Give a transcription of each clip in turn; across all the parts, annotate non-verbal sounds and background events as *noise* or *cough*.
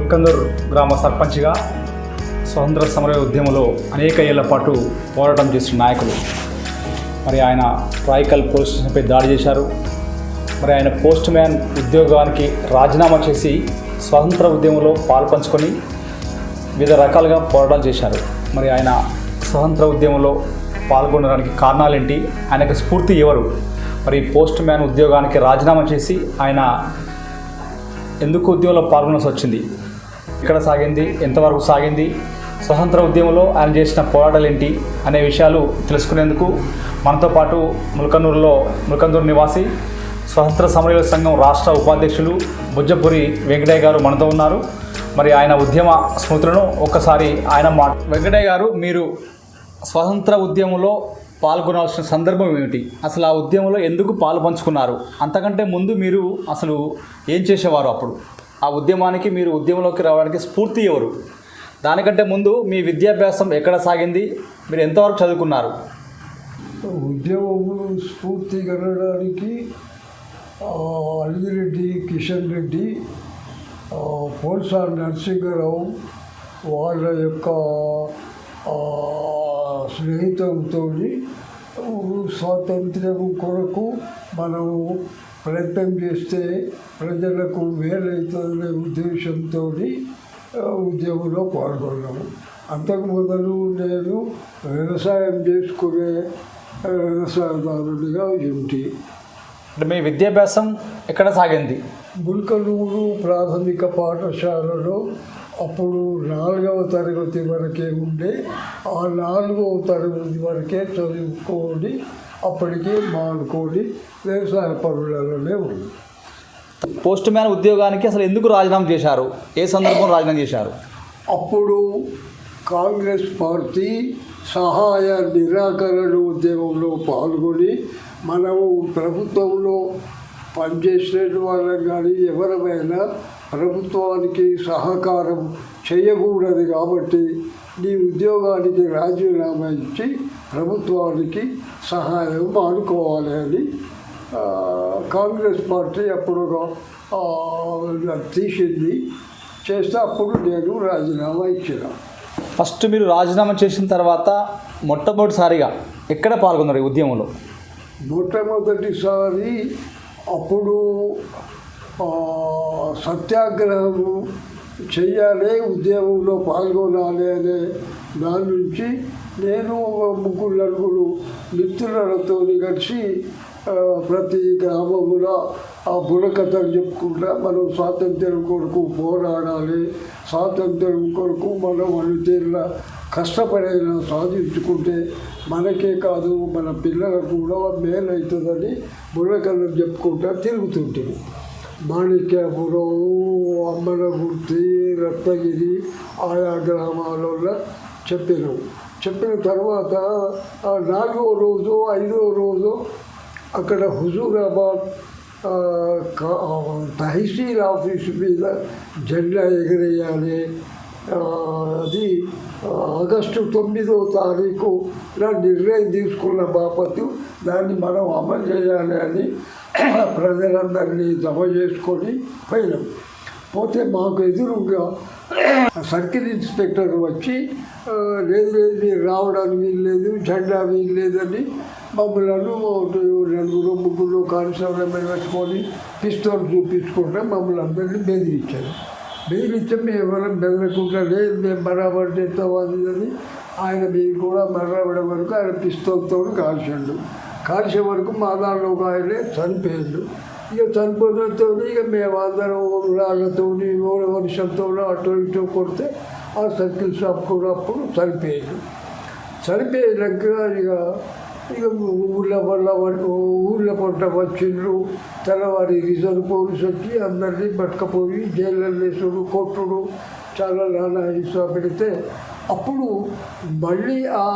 ముల్కందూర్ గ్రామ సర్పంచ్గా స్వతంత్ర సమర ఉద్యమంలో అనేక ఏళ్ళ పాటు పోరాటం చేసిన నాయకులు. మరి ఆయన రాయికల్ పోలీస్ స్టేషన్పై దాడి చేశారు. మరి ఆయన పోస్ట్ మ్యాన్ ఉద్యోగానికి రాజీనామా చేసి స్వతంత్ర ఉద్యమంలో పాల్పంచుకొని వివిధ రకాలుగా పోరాటం చేశారు. మరి ఆయన స్వతంత్ర ఉద్యమంలో పాల్గొనడానికి కారణాలేంటి? ఆయనకు స్ఫూర్తి ఎవరు? మరి పోస్ట్ మ్యాన్ ఉద్యోగానికి రాజీనామా చేసి ఆయన ఎందుకు ఉద్యమంలో పాల్గొనాల్సి వచ్చింది? ఎక్కడ సాగింది ఎంతవరకు సాగింది స్వతంత్ర ఉద్యమంలో ఆయన చేసిన పోరాటాలు ఏంటి అనే విషయాలు తెలుసుకునేందుకు మనతో పాటు ముల్కనూరులో ముల్కనూరు నివాసి స్వతంత్ర సమరయుల సంఘం రాష్ట్ర ఉపాధ్యక్షులు బుజ్జపురి వెంకటయ్య గారు మనతో ఉన్నారు. మరి ఆయన ఉద్యమ స్మృతులను ఒక్కసారి ఆయన మా వెంకటయ్య గారు మీరు స్వతంత్ర ఉద్యమంలో పాల్గొనాల్సిన సందర్భం ఏమిటి? అసలు ఆ ఉద్యమంలో ఎందుకు పాలు పంచుకున్నారు? అంతకంటే ముందు మీరు అసలు ఏం చేసేవారు అప్పుడు? ఆ ఉద్యమానికి మీరు ఉద్యమంలోకి రావడానికి స్ఫూర్తి ఎవరు? దానికంటే ముందు మీ విద్యాభ్యాసం ఎక్కడ సాగింది? మీరు ఎంతవరకు చదువుకున్నారు? ఉద్యమము స్ఫూర్తి కలగడానికి ఆ, అలిగిరెడ్డి కిషన్ రెడ్డి పోల్సార్ నరసింహరావు వాళ్ళ యొక్క ఆ, స్నేహితంతో స్వాతంత్ర్యం కొరకు మనము ప్రయత్నం చేస్తే ప్రజలకు మేలవుతుందనే ఉద్దేశంతో ఉద్యమంలో పాల్గొన్నాము. అంతకు మొదలు నేను వ్యవసాయం చేసుకునే వ్యవసాయదారుడిగా అంటే మీ విద్యాభ్యాసం ఎక్కడ సాగింది? ముల్కలూరు ప్రాథమిక పాఠశాలలో అప్పుడు నాలుగవ తరగతి వరకే ఉండే ఆ నాలుగవ తరగతి వరకే చదువుకొని అప్పటికే మానుకొని వ్యవసాయ పనులలోనే ఉంది. పోస్ట్ మ్యాన్ ఉద్యోగానికి అసలు ఎందుకు రాజీనామా చేశారు? ఏ సందర్భంలో రాజీనామా చేశారు? అప్పుడు కాంగ్రెస్ పార్టీ సహాయ నిరాకరణ ఉద్యమంలో పాల్గొని మనము ప్రభుత్వంలో పనిచేసిన వాళ్ళం కానీ ఎవరమైనా ప్రభుత్వానికి సహకారం చేయకూడదు కాబట్టి నీ ఉద్యోగానికి రాజీనామా ఇచ్చి ప్రభుత్వానికి సహాయం మానుకోవాలి అని కాంగ్రెస్ పార్టీ అప్పుడు తీసింది. చేస్తే అప్పుడు నేను రాజీనామా ఇచ్చిన. ఫస్ట్ మీరు రాజీనామా చేసిన తర్వాత మొట్టమొదటిసారిగా ఎక్కడ పాల్గొన్నారు ఈ ఉద్యమంలో? మొట్టమొదటిసారి అప్పుడు సత్యాగ్రహము చెయ్యాలి ఉద్యమంలో పాల్గొనాలి అనే దాని నుంచి నేను ముగ్గురు నలుగురు మిత్రులతో కలిసి ప్రతి గ్రామంలో ఆ బుర్రకథలు చెప్పుకుంటా మనం స్వాతంత్ర్యం కొరకు పోరాడాలి స్వాతంత్ర్యం కొరకు మనం అన్ని కష్టపడైనా సాధించుకుంటే మనకే కాదు మన పిల్లలకు కూడా మేలవుతుందని బుర్రకథలు చెప్పుకుంటా తిరుగుతుంటుంది మాణిక్యాపురం అమ్మనగుర్తి రత్నగిరి ఆయా గ్రామాలలో చెప్పినాం. చెప్పిన తర్వాత నాలుగో రోజు ఐదో రోజు అక్కడ హుజూరాబాద్ తహసీల్ ఆఫీసు మీద జెండా ఎగరేయాలి. అది ఆగస్టు తొమ్మిదో తారీఖు ఇలా నిర్ణయం తీసుకున్న బాపత్తు దాన్ని మనం అమలు చేయాలి అని ప్రజలందరినీ జమ చేసుకొని పోయినాం. పోతే మాకు ఎదురుగా సర్కిల్ ఇన్స్పెక్టర్ వచ్చి లేదు లేదు మీరు రావడానికి వీలు లేదు జెండా వీలు లేదని మమ్మల్ని ఒకటి నలుగురు ముగ్గురు కానిస్టేబుల్ పెట్టుకొని పిస్తోల్ చూపించుకుంటే మమ్మల్ని అందరినీ బెదిరించారు. బెదిరిస్తే మేము ఎవరం బెదరకుండా లేదు మేము బరాబర్ చేస్తాం అని ఆయన మీరు కూడా మర్రబడే వరకు ఆయన పిస్తోల్తో కాల్చండు. కాల్చే వరకు మా దాంట్లో ఒక ఆయనే చనిపోయాడు. ఇక చనిపోయినతో ఇక మేము అందరం రాళ్ళతో వర్షంతో అటు ఇటు కొడితే ఆ సర్కిల్ షాప్ కూడా అప్పుడు చనిపోయాడు చనిపోయాక ఇక ఇక ఊళ్ళో వల్ల ఊళ్ళో పంట వచ్చిండ్రు తెల్లవారి రిజర్వ్ పోలీసు వచ్చి అందరినీ పట్టుకపోయి జైల్లో వేసుడు కొట్టుడు చాలా నానా హింస పెడితే అప్పుడు మళ్ళీ ఆ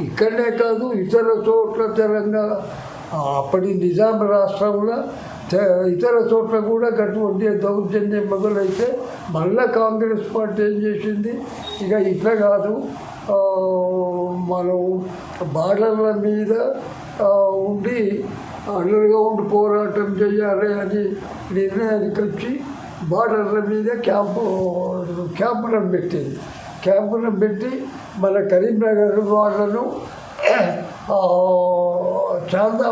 ఇక్కడనే కాదు ఇతర చోట్ల తెలంగాణ అప్పటి నిజాం రాష్ట్రంలో ఇతర చోట్ల కూడా అటువంటి దౌర్జన్యం మొదలైతే మళ్ళా కాంగ్రెస్ పార్టీ ఏం చేసింది? ఇక ఇట్లా కాదు. మనం బార్డర్ల మీద ఉండి అండర్గ్రౌండ్ పోరాటం చేయాలి అని నిర్ణయానికి వచ్చి బార్డర్ల మీద క్యాంపు క్యాంపులను పెట్టింది. క్యాంపులను పెట్టి మన కరీంనగర్ వాళ్ళను చాలా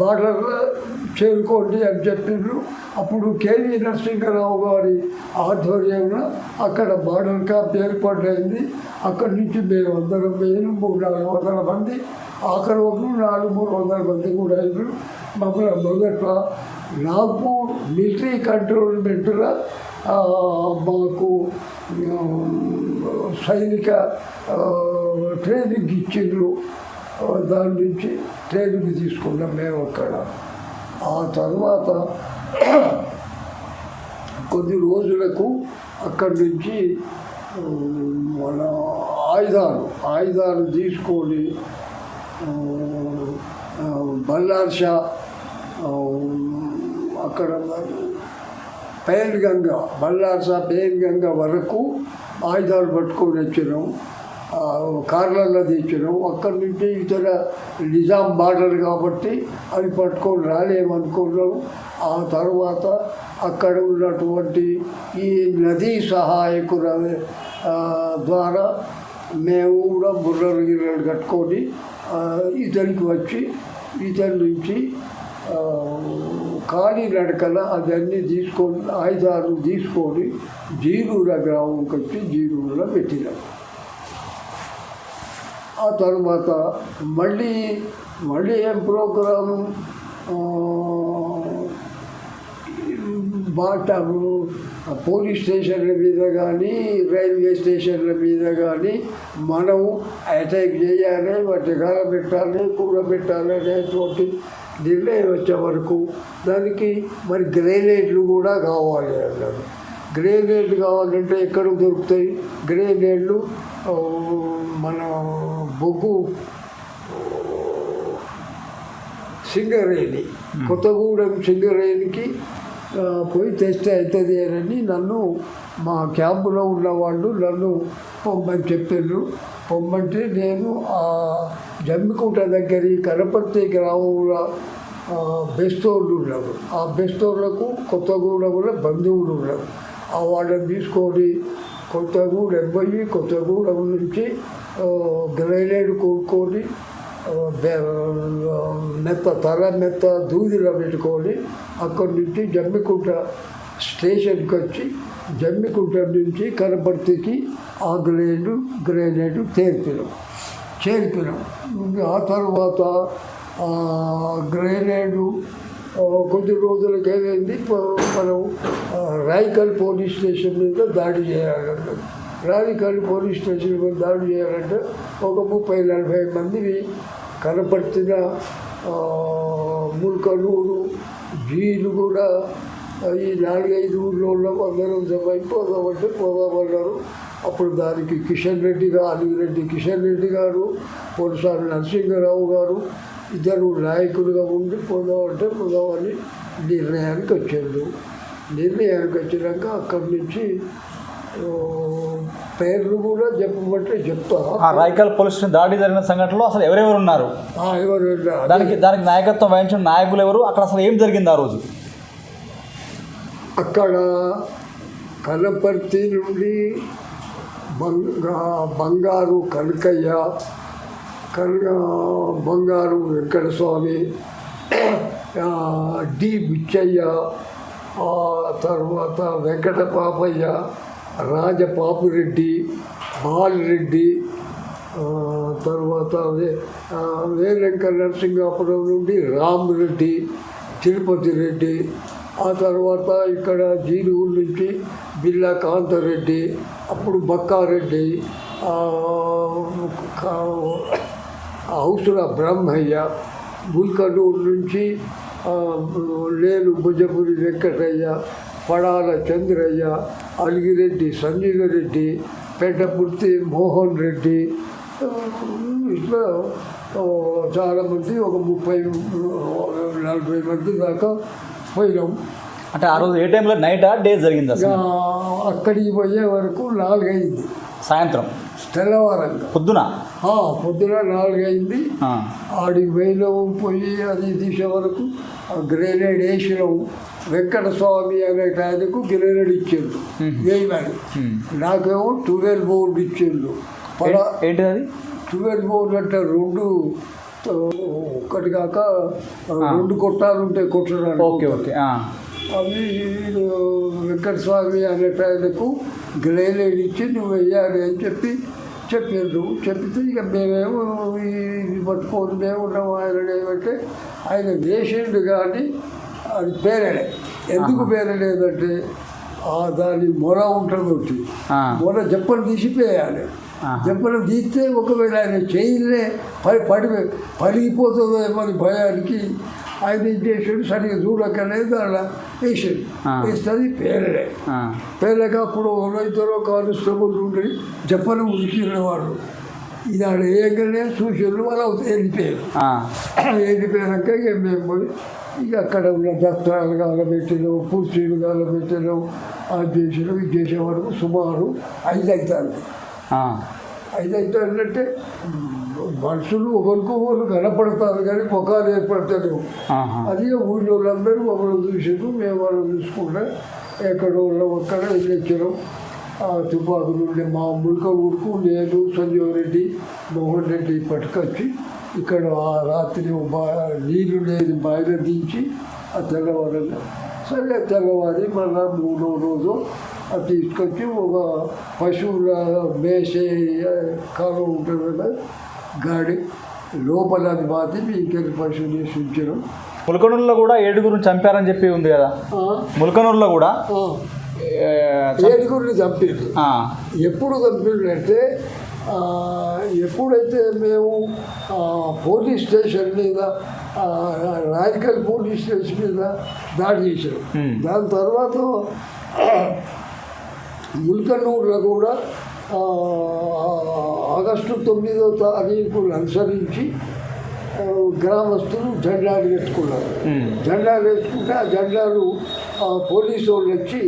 బార్డర్ చేరుకోండి అని చెప్పిండ్రు అప్పుడు కేవీ నరసింహరావు గారి ఆధ్వర్యంలో అక్కడ బార్డర్ క్యాంప్ ఏర్పాటైంది. అక్కడి నుంచి మేము అందరం పోయిన. మూడు నాలుగు వందల మంది. ఆఖరి ఒకరు నాలుగు మూడు వందల మంది కూడా అయినారు. మమ్మల్ని మొదట్లో నాగ్పూర్ మిలిటరీ కంట్రోల్మెంట్లో మాకు సైనిక ట్రైనింగ్ ఇచ్చిండ్రు. దాని నుంచి ట్రైనింగ్ తీసుకున్నాం మేము అక్కడ. ఆ తర్వాత కొద్ది రోజులకు అక్కడి నుంచి మన ఆయుధాలు ఆయుధాలు తీసుకొని బల్లార్ షా అక్కడ పేన్గంగ బల్లార్ షా పేన్గంగ వరకు ఆయుధాలు పట్టుకొని వచ్చినాం. కార్లలో తెచ్చినాం అక్కడి నుంచి ఇతర నిజాం బార్డర్ కాబట్టి అది పట్టుకొని రాలేమనుకున్నాం. ఆ తర్వాత అక్కడ ఉన్నటువంటి ఈ నదీ సహాయకుల ద్వారా మేము కూడా బుర్రలు గిర్రలు కట్టుకొని ఇతనికి వచ్చి ఇతని నుంచి ఖాళీ నడకన అవన్నీ తీసుకొని ఆయుధాలు తీసుకొని జీరూర గ్రామంకి వచ్చి జీరూరులో పెట్టినాం. ఆ తర్వాత మళ్ళీ మళ్ళీ ఏం ప్రోగ్రాము? ఆ, బాటాము పోలీస్ స్టేషన్ల మీద కానీ రైల్వే స్టేషన్ల మీద కానీ మనం అటాక్ చేయాలి వాటి పెట్టాలి కూడబెట్టాలి అనేటువంటి నిర్ణయం వచ్చే వరకు దానికి మరి గ్రేనేడ్లు కూడా కావాలి అన్నారు. గ్రేనేడ్లు కావాలంటే ఎక్కడ దొరుకుతాయి? గ్రేనేడ్లు మన బొగ్గు సింగరేణి కొత్తగూడెం సింగరేణికి పోయి తెస్తే అవుతుంది అని నన్ను మా క్యాంపులో ఉన్న వాళ్ళు నన్ను పొమ్మని చెప్పారు పొమ్మంటే నేను ఆ జమ్మికుంట దగ్గర కనపర్తి గ్రామంలో బెస్తోళ్ళు ఉన్నారు. ఆ బెస్తోళ్ళకు కొత్తగూడెంలో బంధువులు ఉన్నారు. ఆ వాళ్ళని తీసుకొని కొత్తగూడెం పోయి కొత్తగూడెం నుంచి గ్రైనేడ్ కొనుక్కొని మెత్త తల మెత్త దూదిలో పెట్టుకొని అక్కడి నుంచి జమ్మికుంట స్టేషన్కి వచ్చి జమ్మికుంట నుంచి కనపర్తికి ఆ గ్రేడు గ్రేనేడు చేర్పినాం. చేర్పినాం. ఆ తర్వాత ఆ, గ్రేనేడు కొద్ది రోజులకు ఏమైంది మనం రాయికల్ పోలీస్ స్టేషన్ మీద దాడి చేయాలన్నారు రాయికల్ పోలీస్ స్టేషన్ మీద దాడి చేయాలంటే ఒక ముప్పై నలభై మందిని కనపడుతున్న ముల్కనూరు జీలు కూడా ఈ నాలుగైదు ఊళ్ళో అందరం జమ పోదామంటే పోదామన్నారు. అప్పుడు దానికి కిషన్ రెడ్డి గారు అలిగిరెడ్డి కిషన్ రెడ్డి గారు పొలిసారి నరసింహరావు గారు ఇద్దరు నాయకులుగా ఉండి పోదామంటే పోదామని నిర్ణయానికి వచ్చారు. నిర్ణయానికి వచ్చినాక అక్కడి నుంచి పేర్లు కూడా చెప్పమంటే చెప్తా. ఆ రాయకల్ పోలీస్ స్టేషన్ దాడి జరిగిన సంఘటనలో అసలు ఎవరెవరు ఉన్నారు? దానికి దానికి నాయకత్వం వహించిన నాయకులు ఎవరు? అక్కడ అసలు ఏం జరిగింది ఆ రోజు? అక్కడ కనపర్తి నుండి బంగా బంగారు కనకయ్య కనక బంగారు వెంకటస్వామి డి. బుచ్చయ్య తర్వాత వెంకట పాపయ్య రాజపాపిరెడ్డి బాలిరెడ్డి తర్వాత వేరెంక ఆ, నరసింగాపురం నుండి రామిరెడ్డి తిరుపతి రెడ్డి ఆ తర్వాత ఇక్కడ జీలుగుల నుంచి బిల్లా కాంతారెడ్డి అప్పుడు బక్కారెడ్డి కా- హౌసుల బ్రహ్మయ్య ముల్కనూరు నుంచి ఆ, లేను భుజపురి వెంకటయ్య పడాల చంద్రయ్య అలిగిరెడ్డి సంజీవరెడ్డి పెద్దపుర్తి మోహన్ రెడ్డి ఆ, ఇట్లా ఆ, చాలామంది ఒక ముప్పై నలభై మంది దాకా పోయినాం. అంటే ఆ రోజు ఏ టైంలో నైటా డే జరిగింది అక్కడికి పోయే వరకు నాలుగైంది. సాయంత్రం? తెల్లవారంగా. పొద్దున? పొద్దున నాలుగైంది. ఆడికి పోయినాము పోయి అది తీసే వరకు గ్రెనేడ్ వేసినాం. వెంకట స్వామి అనే ఆయనకు గ్రెనేడ్ ఇచ్చిండు. వేయమని. నాకేమో ట్వెల్వ్ బోర్డు ఇచ్చిండు. పడ ఏంటిది అది ట్వెల్వ్ బోర్డు అంటే రెండు ఒకటి కాక రెండు కొట్టాలు ఉంటాయి కొట్టడానికి. Okay okay. అవి ఆ, వెంకట స్వామి అనే ఆయనకు గ్రెనేడ్ ఇచ్చి నువ్వు వెయ్యాలి అని చెప్పి చెప్పిండ్రు చెప్తే ఇక మేమేమో ఇది పట్టుకోదు మేము ఉన్నాము ఆయన ఏమంటే ఆయన వేసిండు కానీ అది పేరడే ఎందుకు పేరలేదంటే ఆ దాని మొర ఉంటుంది ఒకటి. మొర జప్పలు తీసిపోయాలి. జప్పలు తీస్తే ఒకవేళ ఆయన చేయలే పడి పడి పడిపోతుందేమో అని భయానికి ఆయన ఏం చేసాడు సరిగ్గా చూడకనే దాంట్లో వేసాడు. వేస్తుంది పేరడే ఆ. పేర్లేక అప్పుడు ఇద్దరు కానిస్టేబుల్ ఉండి చెప్పలు ఉరికిన వాళ్ళు ఇది ఆడ వేయగానే చూసారు వాళ్ళు వెళ్ళిపోయారు. *clears throat* వెళ్ళిపోయాక ఇక మేము పోయి ఇక అక్కడ ఉన్న దస్త్రాలు కాలబెట్టినాం పూర్తీలు కాలబెట్టినాం అది చేసినాం ఇది చేసే వరకు సుమారు ఐదు అవుతుంది. ఐదు అవుతుందంటే మనుషులు ఒకరికి ఒకరు కనపడతారు కానీ ముఖాలు ఏర్పడతారు. అది ఊళ్ళో వాళ్ళందరూ మమ్మల్ని చూసారు మేము వాళ్ళు చూసుకుంటే ఎక్కడో వెళ్ళొచ్చారు ఆ తుపాకులు ఉండే మా ముల్క ఊరుకు నేను సంజీవ్ రెడ్డి మోహన్ రెడ్డి పట్టుకొచ్చి ఇక్కడ ఆ రాత్రి నీళ్ళు లేని బాయిలో దించి ఆ తెల్లవారుగా సరే తెల్లవారి మళ్ళా మూడో రోజు అది తీసుకొచ్చి ఒక పశువుల మేసే కాలం ఉంటుంది కదా గాడి లోపల అది మాది మీకెళ్ళి పశువులు వేసి ఉంచారు. ములకనూరులో కూడా ఏడుగురు చంపారని చెప్పి ఉంది కదా? ములకనూరులో కూడా? ఏడుగురిని చంపారు. ఎప్పుడు చంపారంటే ఆ, ఎప్పుడైతే మేము పోలీస్ స్టేషన్ మీద రాయకల్ పోలీస్ స్టేషన్ మీద దాడి చేశారు. దాని తర్వాత ముల్కన్నూరులో కూడా ఆగస్టు తొమ్మిదో తారీఖును అనుసరించి గ్రామస్తులు జెండాలు పెట్టుకున్నారు ఉమ్. జెండాలు వేసుకుంటే ఆ జెండాలు పోలీసు వాళ్ళు వచ్చి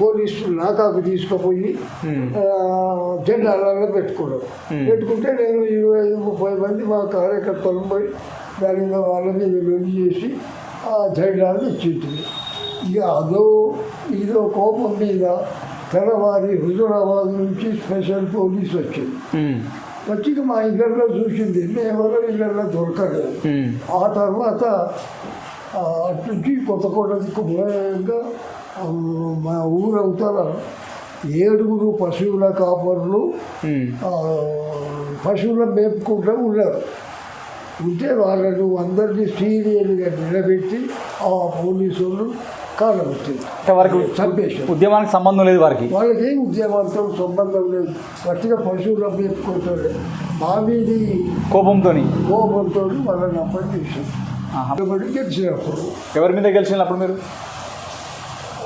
పోలీసులు నాకాకు తీసుకుపోయి జెండాలలో పెట్టుకున్నారు. పెట్టుకుంటే నేను ఇరవై ఐదు ముప్పై మంది మా కార్యకర్తలు పోయి దాని మీద వాళ్ళ మీద లొంగి చేసి ఆ జెండాలు ఇచ్చింది ఇక అదో ఇదో కోపం మీద తెల్లవారి హుజురాబాద్ నుంచి స్పెషల్ పోలీస్ వచ్చింది. వచ్చి మా ఇళ్ళల్లో చూసింది. ఎవరో ఇళ్ళల్లో దొరకలేదు. ఆ తర్వాత ఆ, అటు నుంచి కొత్త కోట దిక్కు పోయాక ఆ, మా ఊరు అవతల ఏడుగురు పశువుల కాపర్లు పశువులను మేపుకుంటూ ఉన్నారు. ఉంటే వాళ్ళను అందరినీ సీరియల్గా నిలబెట్టి ఆ పోలీసు కాలబెట్టింది అంటే వారికి చంపేశారు. ఉద్యమానికి సంబంధం లేదు వారికి. వాళ్ళకి ఏం ఉద్యమంతో సంబంధం లేదు. గట్టిగా పశువులు మేపుకుంటారు మా మీది కోపంతో కోపంతో వాళ్ళని అప్పటి కాబట్టి గెలిచినప్పుడు ఎవరి మీద గెలిచిన అప్పుడు మీరు?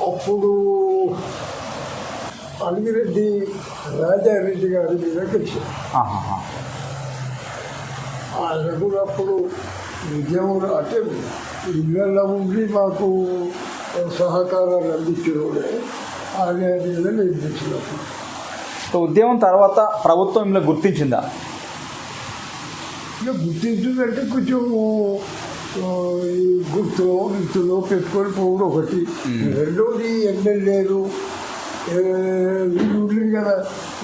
అప్పుడు అలిగిరెడ్డి రాజారెడ్డి గారి మీద గెలిచారు. ఆహాహా. ఆయన కూడా అప్పుడు ఉద్యమంలో అంటే ఇళ్ళల్లో ఉండి మాకు? సహకారాలు గెలిచినప్పుడు సో ఉద్యమం తర్వాత ప్రభుత్వం మిమ్మల్ని గుర్తించిందా? ఇక గుర్తించిందంటే కొంచెం ఆ, ఈ గుర్తు గుర్తులో పెట్టుకొని పోవడం ఒకటి. రెండోది ఎమ్మెల్యేలు వీళ్ళు ఉండేది కదా.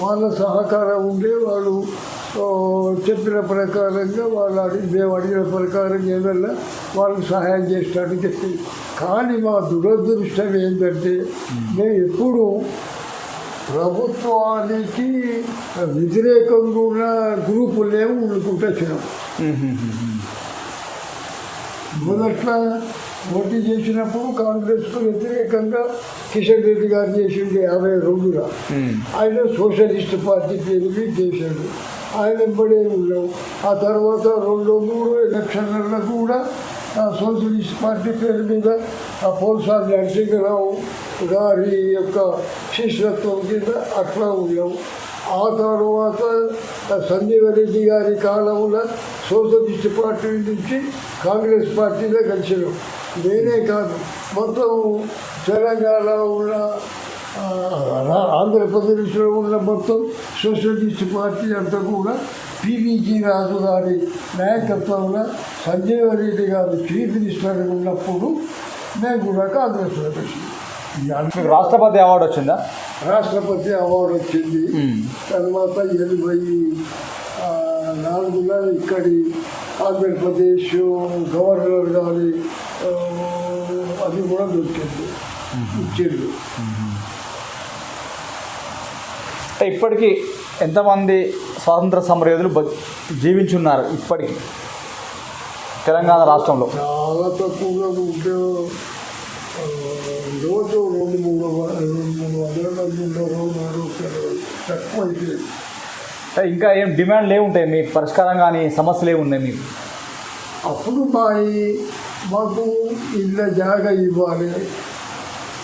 వాళ్ళ సహకారం ఉండే వాళ్ళు చెప్పిన ప్రకారంగా వాళ్ళు అడిగి మేము అడిగిన ప్రకారం ఏదన్నా వాళ్ళకి సహాయం చేసినట్టు చెప్పి. కానీ మా దురదృష్టం ఏంటంటే మేము ఎప్పుడు ప్రభుత్వానికి వ్యతిరేకంగా ఉన్న గ్రూపులేమో ఉండుకుంటూ వచ్చినాం. మొదట్లో పోటీ చేసినప్పుడు కాంగ్రెస్కు వ్యతిరేకంగా కిషన్ రెడ్డి గారు చేసిండే యాభై రెండుగా ఆయన సోషలిస్ట్ పార్టీ పేరు చేశాడు. ఆయన వెంబడే ఉండవు ఆ తర్వాత రెండు మూడు ఎలక్షన్లలో కూడా సోషలిస్ట్ పార్టీ పేరు మీద ఆ పోల్సార్ నరసింహరావు గారి యొక్క శిష్యత్వం కింద అట్లా ఉండవు ఆ తర్వాత సంజీవరెడ్డి గారి కాలంలో సోషలిస్ట్ పార్టీ నుంచి కాంగ్రెస్ పార్టీలో కలిసినాం నేనే కాదు మొత్తం తెలంగాణ ఉన్న ఆంధ్రప్రదేశ్లో ఉన్న మొత్తం సోషలిస్ట్ పార్టీ అంతా కూడా పివిజి రాజు గారి నాయకత్వంలో సంజీవ రెడ్డి గారు చీఫ్ మినిస్టర్ ఉన్నప్పుడు నేను కూడా కాంగ్రెస్లో వచ్చింది మీకు రాష్ట్రపతి అవార్డు వచ్చిందా? రాష్ట్రపతి అవార్డు వచ్చింది. తర్వాత ఎనభై నాలుగులో ఇక్కడి ఆంధ్రప్రదేశ్ గవర్నర్ గారి అది కూడా దొరికింది. ఇచ్చిండు. అంటే ఇప్పటికీ ఎంతమంది స్వాతంత్ర సమరయోధులు జీవించున్నారు ఇప్పటికి? తెలంగాణ రాష్ట్రంలో. చాలా తక్కువగా ఉంటే రోజు రెండు మూడు మూడు వందల మంది ఉన్నారు తక్కువ ఇంకా ఏం డిమాండ్లు ఏముంటాయి మీ పరిష్కారం కానీ సమస్యలు ఏమున్నాయి మీకు? అప్పుడు మా ఈ- మాకు ఇళ్ళ జాగా ఇవ్వాలి.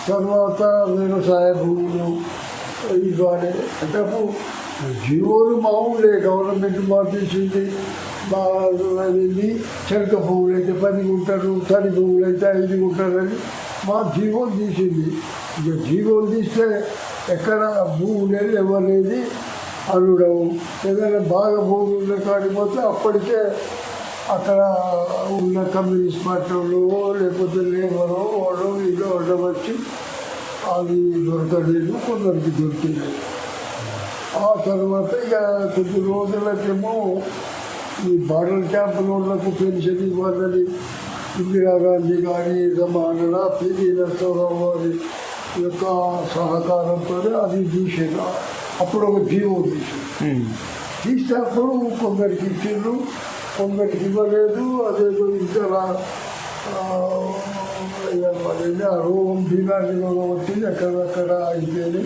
తర్వాత వ్యవసాయ భూములు ఇవ్వాలి. అంటే జీవోలు మామూలే గవర్నమెంట్ మార్చేసింది మా అది చెరక భూములు అయితే పది ఉంటారు తడి భూములు అయితే ఐదు ఉంటారని మా జీవోలు తీసింది. ఇక జీవోలు తీస్తే ఎక్కడ భూమి లేదు ఇవ్వలేదు అల్లుడవు. ఏదైనా బాగా భూములు ఉన్న కాడిపోతే అప్పటికే అక్కడ ఉన్న కమ్యూనిస్ట్ పార్టీలు లేకపోతే లేబరు వాడు ఇల్లు వచ్చి అది దొరకలేదు కొందరికి దొరికింది. ఆ తర్వాత ఇక కొద్ది రోజులకేమో ఈ బార్డర్ క్యాంపులకు పెన్షన్ ఇవ్వాలని ఇందిరాగాంధీ గారి జమానల పివి నరసింహరావు గారి యొక్క సహకారంతో అది తీసారు అప్పుడు ఒక జీవో తీసారు తీసినప్పుడు కొందరికి ఇచ్చిండ్రు కొందరికి ఇవ్వలేదు అదేదో ఇంకా ఆ రోగం బీమారి రోగం వచ్చింది అక్కడక్కడ అయిపోయింది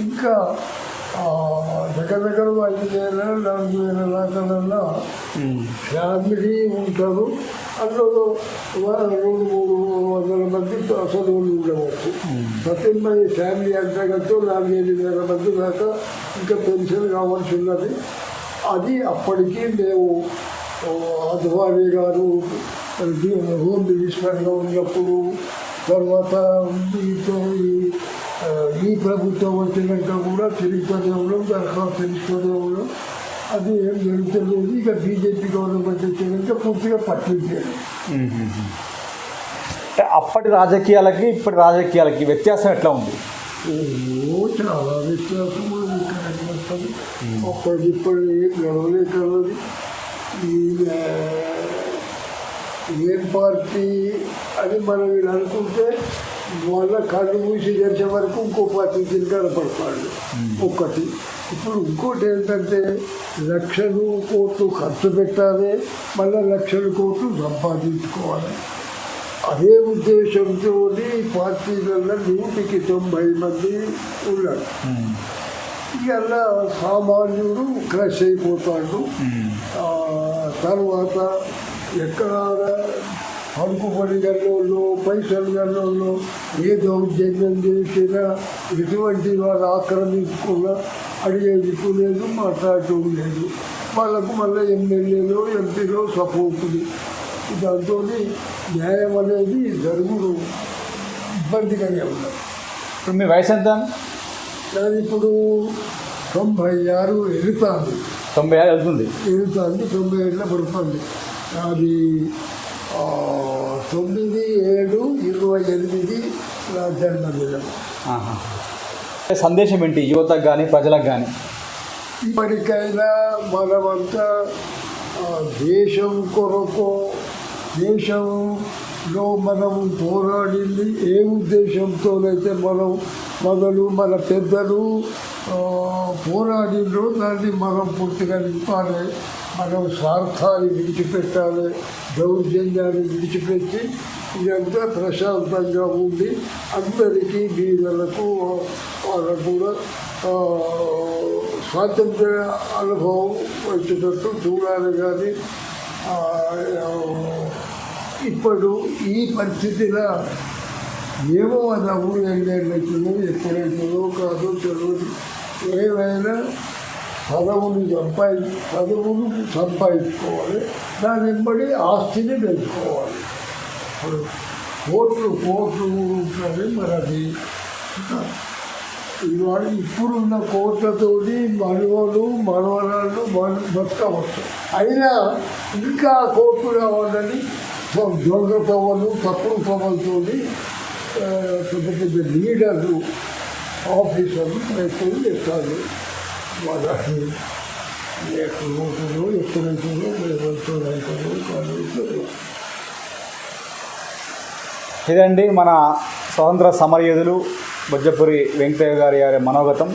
ఇంకా దగ్గర దగ్గర ఐదు వేల నాలుగు వేల దాకా ఫ్యామిలీ ఉంటారు అందులో రెండు మూడు వందల మంది చదువులు ఉండవచ్చు ప్రతి మంది ఫ్యామిలీ అంతగతో నాలుగైదు వేల మంది దాకా ఇంకా పెన్షన్ కావాల్సి ఉన్నది అది అప్పటికీ మేము అద్వానీ గారు హోమ్ మినిస్టర్గా ఉన్నప్పుడు తర్వాత ఈ ఈ ప్రభుత్వం వచ్చినాక కూడా తిరుగుతూనే ఉన్నాం దరఖాస్తు తెలుస్తూనే ఉన్నాం. అది ఏం జరుగుతలేదు. ఇక బీజేపీ గవర్నమెంట్ వచ్చినాక పూర్తిగా పట్టించారు అప్పటి రాజకీయాలకి ఇప్పటి రాజకీయాలకి వ్యత్యాసం ఎట్లా ఉంది? చాలా వ్యత్యాసం ఉంది. ఇక్కడ మొత్తం అప్పటి ఇప్పుడు ఏం గడవలే ఈ ఏం పార్టీ అని మనం ఇలా అనుకుంటే వాళ్ళ కళ్ళు మూసి తెరిచే వరకు ఇంకో పార్టీ తిరిగి కనపడతాడు. ఒక్కటి ఇప్పుడు ఇంకోటి ఏంటంటే లక్షలు కోట్లు ఖర్చు పెట్టాలి. మళ్ళీ లక్షల కోట్లు సంపాదించుకోవాలి. అదే ఉద్దేశంతో పార్టీలలో నూటికి తొంభై మంది ఉన్నారు. ఇలా సామాన్యుడు క్రష్ అయిపోతాడు. తర్వాత ఎక్కడ పలుకుబడి గల్లోళ్ళు పైసలు గల్లోళ్ళు ఏ దౌర్జన్యం చేసినా ఎటువంటి వాళ్ళు ఆక్రమించుకున్నా అడిగేది లేదు మాట్లాడటం లేదు. వాళ్ళకు మళ్ళీ ఎమ్మెల్యేలు ఎంపీలు సపోర్ట్ ఉంది. దాంతో న్యాయం అనేది జరుగుడు ఇబ్బందిగానే ఉన్నది ఇప్పుడు మీ వయసు ఎంత? నాది ఇప్పుడు తొంభై ఆరు వెళుతాను తొంభై ఆరు వెళ్తుంది వెళుతాను తొంభై ఏళ్ళ పడుతుంది. అది తొమ్మిది ఏడు ఇరవై ఎనిమిది నా జన్మదినం. సందేశం ఏంటి? యువతకు కానీ ప్రజలకు కానీ ఇప్పటికైనా మనమంతా దేశం కొరకు దేశంలో మనం పోరాడింది ఏ ఉద్దేశంతోనైతే మనం మొదలు మన పెద్దలు పోరాడిండ్రో దాన్ని మనం పూర్తిగా నింపాలి. మనం స్వార్థాన్ని విడిచిపెట్టాలి దౌర్జన్యాన్ని విడిచిపెట్టి ఇదంతా ప్రశాంతంగా ఉండి అందరికీ బీదలకు వాళ్ళకు కూడా స్వాతంత్ర అనుభవం వచ్చేటట్టు చూడాలి కానీ ఇప్పుడు ఈ పరిస్థితిలో ఏమో అది అప్పుడు ఎక్కడైతుందో ఎప్పుడైతుందో కాదో తెలియదు ఏమైనా పదవులు సంపాది చదువును సంపాదించుకోవాలి. దాని వెంబడి ఆస్తిని పెంచుకోవాలి. ఇప్పుడు కోట్లు కోట్లు ఉంటుంది మరి అది ఇవాళ ఇప్పుడున్న కోట్లతోటి మనవలు మనవరాళ్ళు మన బతకవచ్చు. అయినా ఇంకా కోట్లు కావాలని దొంగ తవ్వలు తప్పుడు తవ్వలతోటి పెద్ద పెద్ద లీడర్లు ఆఫీసర్లు ప్రయత్నం చేస్తారు. వాళ్ళని ఎక్కడ పోతుందో ఎక్కడైతుందో ఎవరితో అవుతుందో వాళ్ళు ఇదండి మన స్వతంత్ర సమరయోధులు బుజ్జపురి వెంకటయ్య గారి గారి మనోగతం.